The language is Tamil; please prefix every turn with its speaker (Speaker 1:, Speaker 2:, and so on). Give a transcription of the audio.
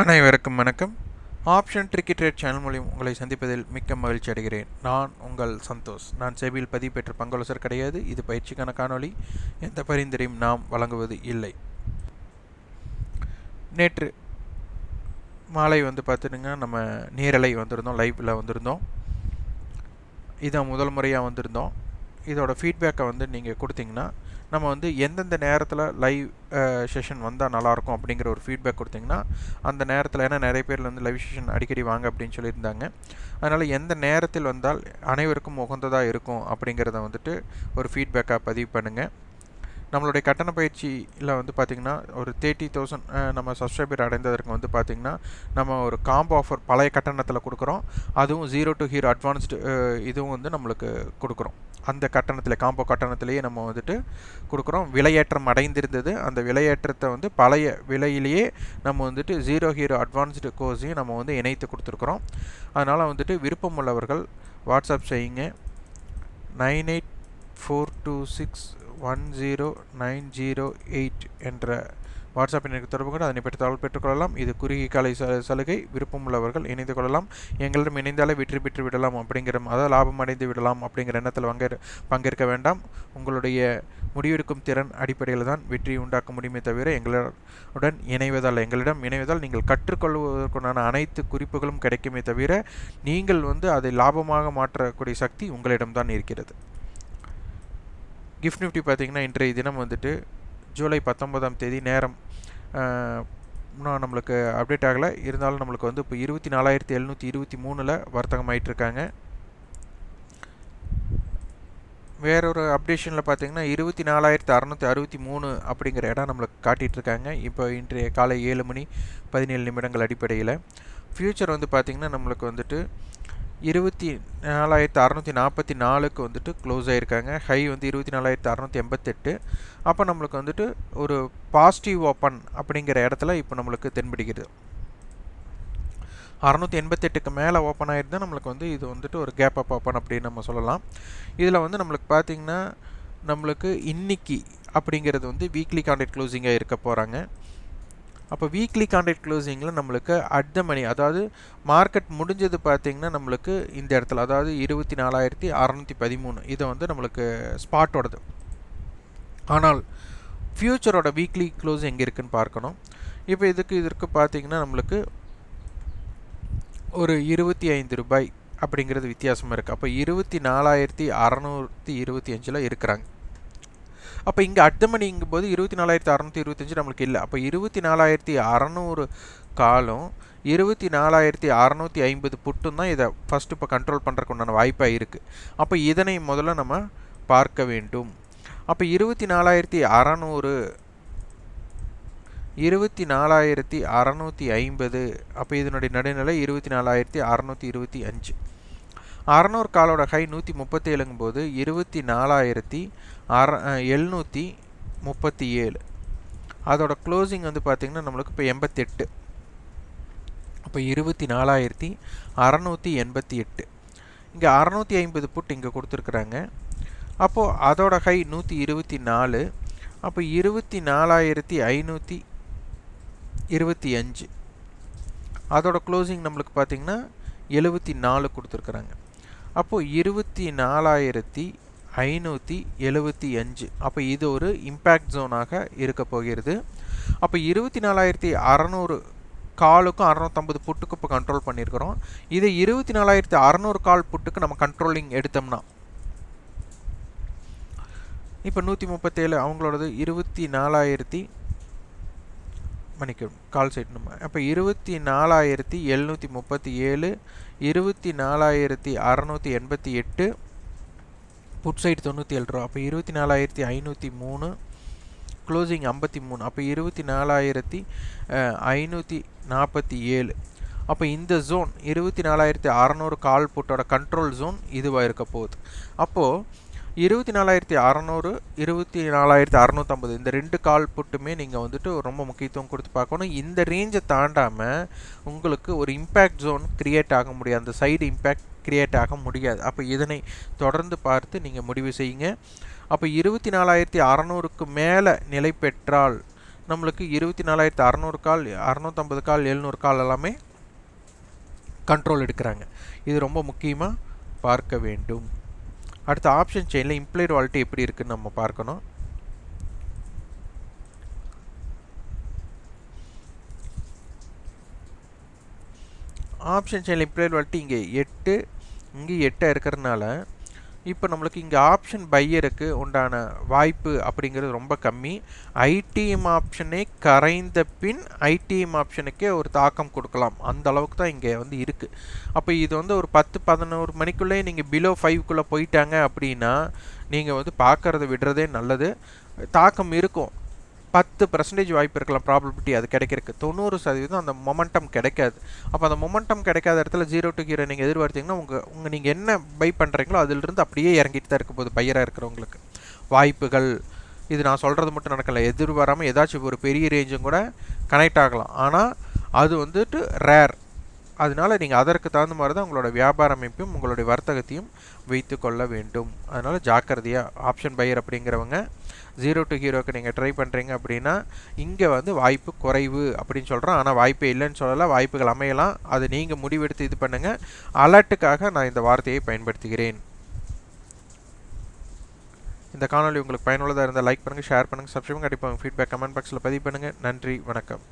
Speaker 1: அனைவருக்கும் வணக்கம். ஆப்ஷன் ட்ரிக்கி ட்ரேட் சேனல் மூலியம் உங்களை சந்திப்பதில் மிக்க மகிழ்ச்சி அடைகிறேன். நான் உங்கள் சந்தோஷ். நான் செபியில் பதிவு பெற்ற பங்கோலசர் கிடையாது. இது பயிற்சிக்கான காணொளி. எந்த பரிந்துரையும் நாம் வழங்குவது இல்லை. நேற்று மாலை வந்து பார்த்துட்டுங்க நம்ம நேரலை வந்திருந்தோம். லைவில் வந்திருந்தோம். இதான் முதல் முறையாக வந்திருந்தோம். இதோட ஃபீட்பேக்கை வந்து நீங்கள் கொடுத்தீங்கன்னா நம்ம வந்து எந்தெந்த நேரத்தில் லைவ் செஷன் வந்தால் நல்லாயிருக்கும் அப்படிங்கிற ஒரு ஃபீட்பேக் கொடுத்தீங்கன்னா அந்த நேரத்தில் ஏன்னா நிறைய பேர் வந்து லைவ் செஷன் அடிக்கடி வாங்க அப்படின்னு சொல்லியிருந்தாங்க. அதனால் எந்த நேரத்தில் வந்தால் அனைவருக்கும் உகந்ததாக இருக்கும் அப்படிங்கிறத வந்துட்டு ஒரு ஃபீட்பேக்காக பதிவு பண்ணுங்கள் நம்மளுடைய கட்டண பயிற்சியில் வந்து பார்த்திங்கன்னா ஒரு தேர்ட்டி தௌசண்ட் நம்ம சப்ஸ்கிரைபர் அடைந்ததற்கு வந்து பார்த்திங்கன்னா நம்ம ஒரு காம்போ ஆஃபர் பழைய கட்டணத்தில் கொடுக்குறோம். அதுவும் ஜீரோ டு ஹீரோ அட்வான்ஸ்டு இதுவும் வந்து நம்மளுக்கு கொடுக்குறோம். அந்த கட்டணத்தில் காம்போ கட்டணத்திலேயே நம்ம வந்துட்டு கொடுக்குறோம். விலையேற்றம் அடைந்திருந்தது. அந்த விலையேற்றத்தை வந்து பழைய விலையிலேயே நம்ம வந்துட்டு ஜீரோ ஹீரோ அட்வான்ஸ்டு கோர்ஸையும் நம்ம வந்து இணைத்து கொடுத்துருக்குறோம். அதனால் வந்துட்டு விருப்பம் உள்ளவர்கள் வாட்ஸ்அப் செய்யுங்க. Nine eight four two six one zero nine zero eight என்ற வாட்ஸ்அப் எண்ணிற்கு தொடர்பு கொண்டு அதனை பற்றி தகவல் பெற்றுக்கொள்ளலாம். இது குறுகிய காலை சலுகை. விருப்பம் உள்ளவர்கள் இணைந்து கொள்ளலாம். எங்களிடம் இணைந்தாலே வெற்றி பெற்று விடலாம் அப்படிங்கிற அதாவது லாபம் அடைந்து விடலாம் அப்படிங்கிற எண்ணத்தில் பங்கே பங்கேற்க வேண்டாம். உங்களுடைய முடிவெடுக்கும் திறன் அடிப்படையில் தான் வெற்றி உண்டாக்க முடியுமே தவிர எங்களுடன் இணைவதால் எங்களிடம் இணைவதால் நீங்கள் கற்றுக்கொள்வதற்குண்டான அனைத்து குறிப்புகளும் கிடைக்குமே தவிர நீங்கள் வந்து அதை லாபமாக மாற்றக்கூடிய சக்தி உங்களிடம்தான் இருக்கிறது. கிஃப்ட் நிஃப்டி பார்த்திங்கன்னா இன்றைய தினம் வந்துட்டு ஜூலை பத்தொன்பதாம் தேதி நேரம். இன்னும் நம்மளுக்கு அப்டேட் ஆகலை. இருந்தாலும் நம்மளுக்கு வந்து இப்போ இருபத்தி நாலாயிரத்தி எழுநூற்றி இருபத்தி மூணில் வர்த்தகம் ஆகிட்டுருக்காங்க வேறொரு அப்டேஷனில் பார்த்தீங்கன்னா இருபத்தி நாலாயிரத்தி அறநூற்றி அறுபத்தி மூணு அப்படிங்கிற இடம் நம்மளுக்கு காட்டிகிட்ருக்காங்க இப்போ இன்றைய காலை ஏழு மணி பதினேழு நிமிடங்கள் அடிப்படையில். ஃப்யூச்சர் வந்து பார்த்திங்கன்னா நம்மளுக்கு வந்துட்டு இருபத்தி நாலாயிரத்து அறநூற்றி நாற்பத்தி நாலுக்கு வந்துட்டு க்ளோஸ் ஆகிருக்காங்க ஹை வந்து இருபத்தி நாலாயிரத்து அறநூற்றி எண்பத்தெட்டு. அப்போ நம்மளுக்கு வந்துட்டு ஒரு பாசிட்டிவ் ஓப்பன் அப்படிங்கிற இடத்துல இப்போ நம்மளுக்கு தென்படுகிறது. அறநூற்றி எண்பத்தெட்டுக்கு மேலே ஓப்பன் ஆகிருந்தால் நம்மளுக்கு வந்து இது வந்துட்டு ஒரு கேப் அப் ஓப்பன் அப்படின்னு நம்ம சொல்லலாம். இதில் வந்து நம்மளுக்கு பார்த்திங்கன்னா நம்மளுக்கு இன்னைக்கு அப்படிங்கிறது வந்து வீக்லி கான்டெக்ட் க்ளோசிங்காக இருக்க போகிறாங்க அப்போ வீக்லி கான்ட்ராக்ட் க்ளோசிங்கில் நம்மளுக்கு அட் த மணி அதாவது மார்க்கெட் முடிஞ்சது பார்த்திங்கன்னா நம்மளுக்கு இந்த இடத்துல அதாவது இருபத்தி நாலாயிரத்தி அறநூற்றி பதிமூணு. இதை வந்து நம்மளுக்கு ஸ்பாட்டோடது ஆனால் ஃப்யூச்சரோட வீக்லி க்ளோஸ் எங்கே இருக்குதுன்னு பார்க்கணும். இப்போ இதுக்கு இதற்கு பார்த்திங்கன்னா நம்மளுக்கு ஒரு இருபத்தி ஐந்து ரூபாய் அப்படிங்கிறது வித்தியாசமாக இருக்குது அப்போ இருபத்தி நாலாயிரத்தி அறநூற்றி இருபத்தி அஞ்சில் இருக்கிறாங்க. அப்போ இங்கே அட்டமணிங்கும் போது இருபத்தி நாலாயிரத்தி அறநூற்றி இருபத்தஞ்சி நம்மளுக்கு இல்லை. அப்போ இருபத்தி நாலாயிரத்தி அறநூறு காலம் இருபத்தி நாலாயிரத்தி அறநூற்றி ஐம்பது புட்டும் தான் இதை ஃபஸ்ட்டு இப்போ கண்ட்ரோல் பண்ணுறக்கு உண்டான வாய்ப்பாக இருக்குது அப்போ இதனை முதல்ல நம்ம பார்க்க வேண்டும். அப்போ இருபத்தி நாலாயிரத்தி அறநூறு இருபத்தி நாலாயிரத்தி அறநூற்றி ஐம்பது அப்போ இதனுடைய நடுநிலை இருபத்தி நாலாயிரத்தி அறநூற்றி இருபத்தி அஞ்சு. அறநூறு காலோட ஹை நூற்றி முப்பத்தேழுங்கும் போது இருபத்தி நாலாயிரத்தி அற எழுநூற்றி முப்பத்தி ஏழு அதோட க்ளோசிங் வந்து பார்த்திங்கன்னா நம்மளுக்கு இப்போ எண்பத்தெட்டு. அப்போ இருபத்தி நாலாயிரத்தி அறநூற்றி எண்பத்தி எட்டு இங்கே அறநூற்றி ஐம்பது புட் இங்கே கொடுத்துருக்குறாங்க. அப்போது அதோட ஹை நூற்றி இருபத்தி நாலு அப்போ இருபத்தி நாலாயிரத்தி ஐநூற்றி இருபத்தி அஞ்சு அதோட க்ளோசிங் நம்மளுக்கு பார்த்திங்கன்னா எழுபத்தி நாலு கொடுத்துருக்குறாங்க. அப்போது இருபத்தி நாலாயிரத்தி ஐநூற்றி எழுபத்தி அஞ்சு. அப்போ இது ஒரு இம்பேக்ட் ஜோனாக இருக்க போகிறது. அப்போ இருபத்தி நாலாயிரத்தி அறநூறு காலுக்கும் அறநூற்றம்பது புட்டுக்கு இப்போ கண்ட்ரோல் பண்ணியிருக்கிறோம். இதை இருபத்தி நாலாயிரத்தி அறநூறு கால் புட்டுக்கு நம்ம கண்ட்ரோலிங் எடுத்தோம்னா இப்போ நூற்றி முப்பத்தேழு அவங்களோடது இருபத்தி நாலாயிரத்தி மன்னிக்கணும் கால் சைட் நம்ம அப்போ இருபத்தி நாலாயிரத்தி எழுநூற்றி முப்பத்தி ஏழு இருபத்தி நாலாயிரத்தி அறநூற்றி எண்பத்தி எட்டு புட் சைடு தொண்ணூற்றி ஏழு ரூபா. அப்போ இருபத்தி நாலாயிரத்தி ஐநூற்றி மூணு க்ளோசிங் ஐம்பத்தி மூணு. அப்போ இருபத்தி நாலாயிரத்தி ஐநூற்றி நாற்பத்தி ஏழு. அப்போ இந்த ஜோன் இருபத்தி நாலாயிரத்தி அறநூறு கால் புட்டோட கண்ட்ரோல் ஜோன் இதுவாக இருக்க போகுது. அப்போது இருபத்தி நாலாயிரத்தி அறநூறு இருபத்தி நாலாயிரத்தி அறநூற்றம்பது இந்த ரெண்டு கால் புட்டுமே நீங்கள் வந்துட்டு ரொம்ப முக்கியத்துவம் கொடுத்து பார்க்கணும். இந்த ரேஞ்சை தாண்டாமல் உங்களுக்கு ஒரு இம்பேக்ட் ஜோன் க்ரியேட் ஆக முடியாது. அந்த சைடு இம்பேக்ட் க்ரியேட் ஆக முடியாது. அப்போ இதனை தொடர்ந்து பார்த்து நீங்கள் முடிவு செய்யுங்க. அப்போ இருபத்தி நாலாயிரத்தி அறநூறுக்கு மேலே நிலை பெற்றால் நம்மளுக்கு இருபத்தி நாலாயிரத்தி அறநூறு கால் அறநூற்றம்பது கால் எழுநூறு கால் எல்லாமே கண்ட்ரோல் எடுக்கிறாங்க. இது ரொம்ப முக்கியமாக பார்க்க வேண்டும். அடுத்த ஆப்ஷன் செயினில் இம்ப்ளைட் வாலிட்டி எப்படி இருக்குன்னு நம்ம பார்க்கணும். ஆப்ஷன் செயினில் இம்ப்ளைடு வாலிட்டி இங்கே எட்டு இங்கே எட்டாக இருக்கிறதுனால இப்போ நம்மளுக்கு இங்கே ஆப்ஷன் பையருக்கு உண்டான வாய்ப்பு அப்படிங்கிறது ரொம்ப கம்மி. ஐடிஎம் ஆப்ஷனே கரைந்த பின் ஐடிஎம் ஆப்ஷனுக்கே ஒரு தாக்கம் கொடுக்கலாம். அந்த அளவுக்கு தான் இங்கே வந்து இருக்குது அப்போ இது வந்து ஒரு பத்து பதினோரு மணிக்குள்ளேயே நீங்கள் பிலோ ஃபைவ்க்குள்ளே போயிட்டாங்க அப்படின்னா நீங்கள் வந்து பார்க்குறத விடுறதே நல்லது. தாக்கம் இருக்கும். பத்து பர்சன்டேஜ் வாய்ப்பு இருக்கலாம் ப்ராபபிலிட்டி அது கிடைக்கிறதுக்கு. தொண்ணூறு சதவீதம் அந்த மொமெண்டம் கிடைக்காது. அப்போ அந்த மொமெண்டம் கிடைக்காத இடத்துல ஜீரோ டு ஹீரோ நீங்கள் எதிர்பார்த்தீங்கன்னா உங்கள் உங்கள் நீங்கள் என்ன பை பண்ணுறீங்களோ அதிலிருந்து அப்படியே இறங்கிட்டு தான் இருக்க போகுது பையராக இருக்கிறவங்களுக்கு. வாய்ப்புகள் இது நான் சொல்கிறது மட்டும் நடக்கலை. எதிர்பாராமல் ஏதாச்சும் ஒரு பெரிய ரேஞ்சும் கூட கனெக்ட் ஆகலாம். ஆனால் அது வந்துட்டு ரேர் அதனால் நீங்கள் அதற்கு தகுந்த மாதிரி தான் உங்களோட வியாபார அமைப்பையும் உங்களுடைய வர்த்தகத்தையும் வைத்து கொள்ள வேண்டும். அதனால் ஜாக்கிரதையாக ஆப்ஷன் பையர் அப்படிங்கிறவங்க ஜீரோ டு ஹீரோக்கு நீங்கள் ட்ரை பண்ணுறீங்க அப்படின்னா இங்கே வந்து வாய்ப்பு குறைவு அப்படின்னு சொல்கிறோம் ஆனால் வாய்ப்பே இல்லைன்னு சொல்லலாம் வாய்ப்புகள் அமையலாம். அது நீங்கள் முடிவெடுத்து இது பண்ணுங்கள் அலர்ட்டுக்காக நான் இந்த வார்த்தையை பயன்படுத்துகிறேன். இந்த காணொலி உங்களுக்கு பயனுள்ளதாக இருந்தால் லைக் பண்ணுங்கள் ஷேர் பண்ணுங்கள் சப்ஸ்கிரைப் கண்டிப்பாக ஃபீட்பேக் கமெண்ட் பாக்ஸில் பதிவு பண்ணுங்கள் நன்றி வணக்கம்.